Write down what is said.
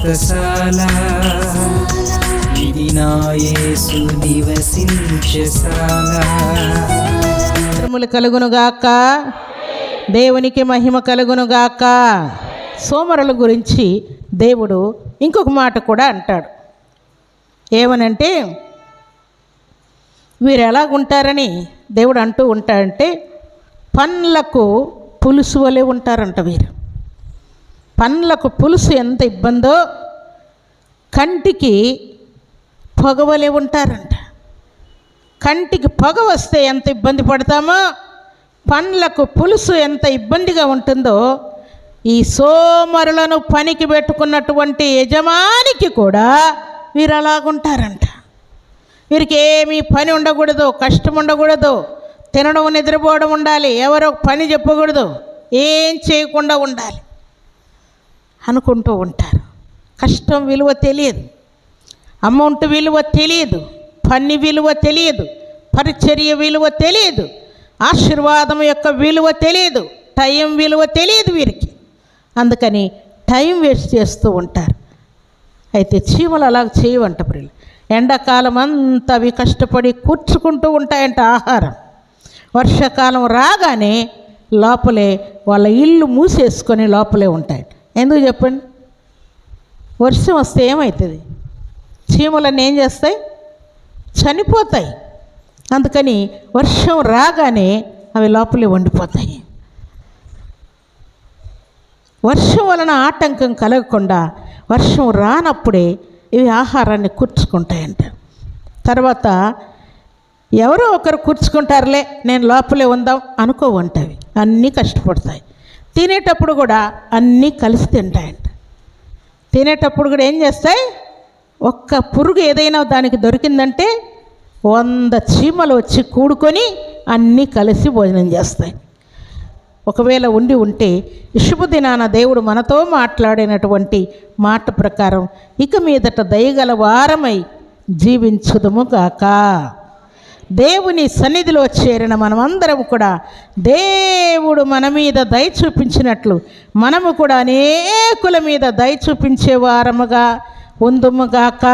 వ్రతశాల ఇది నా నివసించశాల కలుగునుగాక. దేవునికి మహిమ కలుగునుగాక. సోమరుల గురించి దేవుడు ఇంకొక మాట కూడా అంటాడు. ఏమనంటే వీరు ఎలాగుంటారని దేవుడు అంటూ ఉంటాడంటే పండ్లకు పులుసు వలె ఉంటారంట వీరు. పండ్లకు పులుసు ఎంత ఇబ్బందో కంటికి పొగవలే ఉంటారంట. కంటికి పొగ వస్తే ఎంత ఇబ్బంది పడతామో పండ్లకు పులుసు ఎంత ఇబ్బందిగా ఉంటుందో ఈ సోమరులను పనికి పెట్టుకున్నటువంటి యజమానికి కూడా వీరు అలాగుంటారంట. వీరికి ఏమీ పని ఉండకూడదు కష్టం ఉండకూడదు తినడం నిద్రపోవడం ఉండాలి ఎవరో పని చెప్పకూడదు ఏం చేయకుండా ఉండాలి. అనుకుంటూ ఉంటారు. కష్టం విలువ తెలియదు. అమౌంట్ విలువ తెలియదు. పని విలువ తెలియదు. పరిచర్య విలువ తెలియదు. ఆశీర్వాదం యొక్క విలువ తెలియదు. టైం విలువ తెలియదు వీరికి. అందుకని టైం వేస్ట్ చేస్తూ ఉంటారు. అయితే చీమలు అలా చేయవంట ప్రియులు. ఎండాకాలం అంతా అవి కష్టపడి కూర్చుకుంటూ ఉంటాయంట ఆహారం. వర్షాకాలం రాగానే లోపలే వాళ్ళ ఇల్లు మూసేసుకొని లోపలే ఉంటాయి. ఎందుకు చెప్పండి? వర్షం వస్తే ఏమవుతుంది చీమలన్నీ ఏం చేస్తాయి? చనిపోతాయి. అందుకని వర్షం రాగానే అవి లోపలే వండిపోతాయి. వర్షం వలన ఆటంకం కలగకుండా వర్షం రానప్పుడే ఇవి ఆహారాన్ని కూర్చుకుంటాయంట. తర్వాత ఎవరో ఒకరు కూర్చుకుంటారులే నేను లోపలే ఉందాం అనుకోవంటవి. అన్నీ కష్టపడతాయి. తినేటప్పుడు కూడా అన్నీ కలిసి తింటాయంట. తినేటప్పుడు కూడా ఏం చేస్తాయి? ఒక్క పురుగు ఏదైనా దానికి దొరికిందంటే వంద చీమలు వచ్చి కూడుకొని అన్నీ కలిసి భోజనం చేస్తాయి. ఒకవేళ ఉండి ఉంటే ఈ దేవుడు మనతో మాట్లాడినటువంటి మాట ప్రకారం ఇక మీదట దయగల వారమై జీవించుదుము గాక దేవుని సన్నిధిలో చేరిన మనమందరం కూడా దేవుడు మన మీద దయ చూపించినట్లు మనము కూడా అనేకుల మీద దయ చూపించే వారముగా ఉందుముగాక